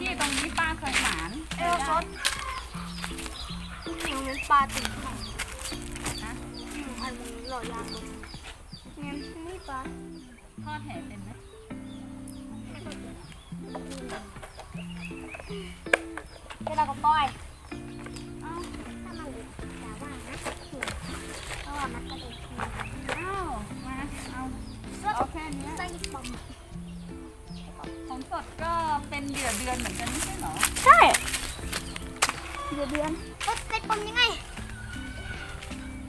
ที่ตรงนี้ป้าเคยหมานเออซดมันเป็นปลาติดของนะอันมันหล่อยางลงงั้นไม่ปลาทอดแห่เป็นไหมเดี๋ยวเราก็ปล่อยเอ้าถ้ามันเหลือแต่ว่านะเพราะว่ามันก็เลยกินเอ้ามาเอาเอาแค่เนี้ยใส่ปอมของ สดก็เป็นเหยื่อเดือนเหมือนกันไม่ใช่เหรอ ใช่เดือนเดือนก็ใส่ปมยังไง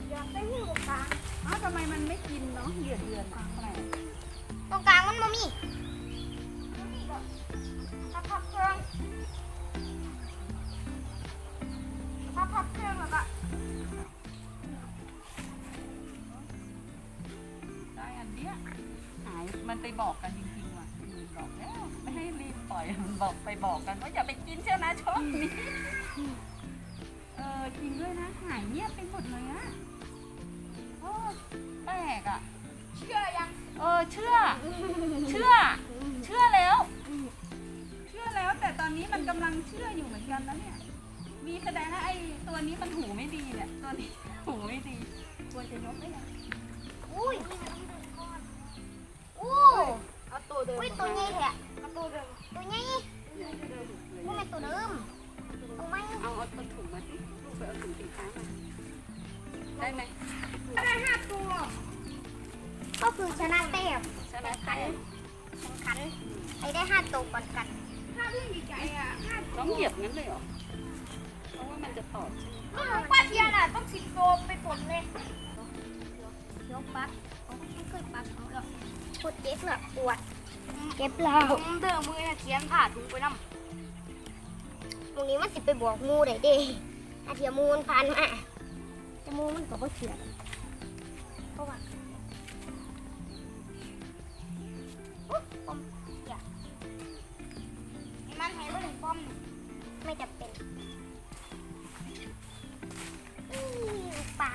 อยากได้หิ้วตรงกลางอ้าวทำไมมันไม่กินเนาะเหยื่อเดือนอะแปลกตรงกลางมันบ่มีถ้าพับเครื่องถ้าพับเครื่องแล้วก็ได้อันเนี้ยหายมันไปบอกกันจริงๆว่ะบอกแล้วไม่ ให้รีบปล่อยมันบอกไปบอกกันว่าอย่าไปกินเชียวนะช่วงนี้เออจริงด้วยนะหายเงียบไปหมดเลยอะโอ้แปลกอะเชื่อยัง เออเชื่อ เชื่อ เชื่อแล้ว เชื่อแล้วแต่ตอนนี้มันกำลังเชื่ออยู่เหมือนกันนะเนี่ย มีแสดงว่าไอ้ตัวนี้มันหูไม่ดีเนี่ยตัวนี้หูไม่ดีควรจะยกได้ยังอุ้ย อู้เอาตัวเดิมอุ้ยตัวใหญ่แท้ ได้ไหมได้ห้าตัวก็คือชนะเต้มใช่ไหมแข่งขันแข่งขันไอ้ได้ห้าตัวก่อนกันห้าเรื่องใหญ่อะห้าต้องเหยียบงั้นเลยเหรอเพราะว่ามันจะตอดใช่ไหมก็ของป้าเทียนอะต้องสิบตัวไปฝนเลยยกปักเขาไม่เคยปักเขาหรอกปวดเจ็บหรอปวดเจ็บแล้วเดิมมือน่ะเทียนผ่าถุงไปน้ำตรงนี้มันสิไปบอกงูได้เด้อาเทียมูมันพันมา จมูกมันก็บ่เขียนเพราะว่าอุ๊ยปอมอย่ามันให้ว่าถึงปอมไม่จำเป็นนี่ป่า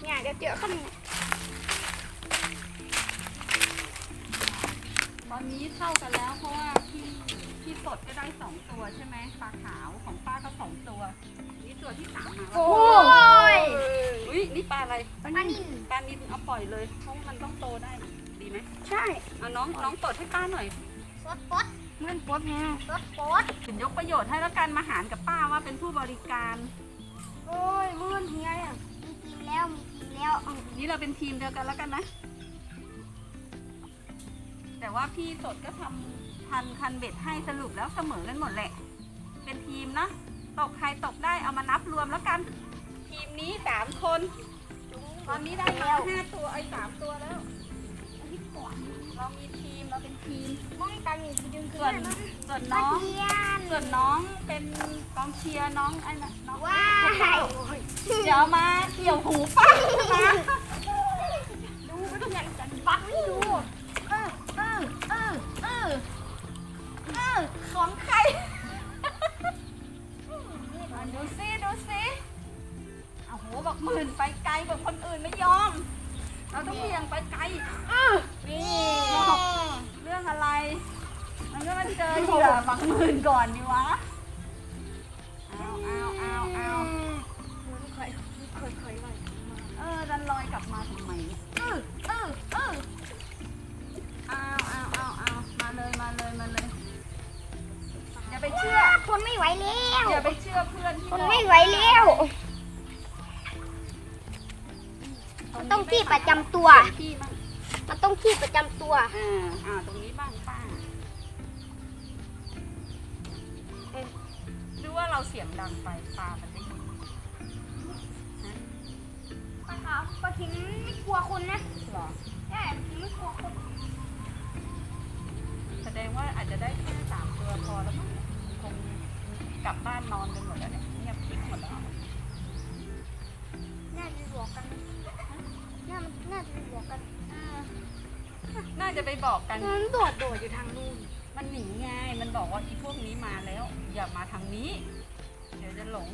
เนี่ยเดี๋ยวเจอขนมตอนนี้เท่ากันแล้วเพราะว่าพี่พี่สดก็ได้สองตัวใช่ไหมปลาขาวของป้าก็สองตัว นี่ตัวที่สามมาแล้ว โอ้ย อุ้ยนี่ปลาอะไรปลานินปลานินเอาปล่อยเลยเพราะมันต้องโตได้ดีไหมใช่เอาน้องน้องเปิดให้ป้าหน่อยสดปดเงินปดแฮสดปดถึงยกประโยชน์ให้แล้วกันมาหารกับป้าว่าเป็นผู้บริการโอ้ยมื่นเฮียเนี่ยมีทีมแล้วมีทีมแล้วเอานี่เราเป็นทีมเดียวกันแล้วกันนะ แต่ว่าพี่สดก็ทำพันคันเบ็ดให้สรุปแล้วเสมอกันหมดแหละ เป็นทีมนะตกใครตกได้เอามานับรวมแล้วกัน ทีมนี้สามคน ตอนนี้ได้มาห้าตัวไอ้สามตัวแล้วอันนี้ก่อนเรามีทีมเราเป็นทีมมองตามีทีดึงขึ้ส่วนนมาส่วนปลาน้องเทียนส่วนน้องเป็นกองเชียร์น้องไอ้น่ะน้องว้ายเดี๋ยวมาเกี่ยวหูป้านะ เจอเหยื่อบักหมื่นก่อนดีวะเอาเอาเอาเอาเคยเคยเคยไว้เออดันลอยกลับมาทำไมเนี่ยเออเออเออเอาเอาเอาเอามาเลยมาเลยมาเลยอย่าไปเชื่อทนไม่ไหวแล้วอย่าไปเชื่อเพื่อนที่ทนไม่ไหวแล้วมันต้องที่ประจำตัวที่บ้างมันต้องที่ประจำตัว อ่าอ่าตรงนี้บ้างป้า รือว่าเราเสียงดังไปปลามันได้ยินปลาขาวปลาถิงไม่กลัวคนนะหรอใช่ขิงไม่กลัวคน แสดงว่าอาจจะได้แค่สามตัวพอแล้วมั้งคงกลับบ้านนอนกันหมดแล้วเนี่ยเงียบคิดหมดแล้วน่าจะบวกกันน่ามันน่าจะบวกกันน่าจะไปบอกกันมันโดดโดดอยู่ทางนู้นมันหนีไง มันบอกว่าอีพวกนี้มาแล้ว อย่ามาทางนี้ เดี๋ยวจะหลง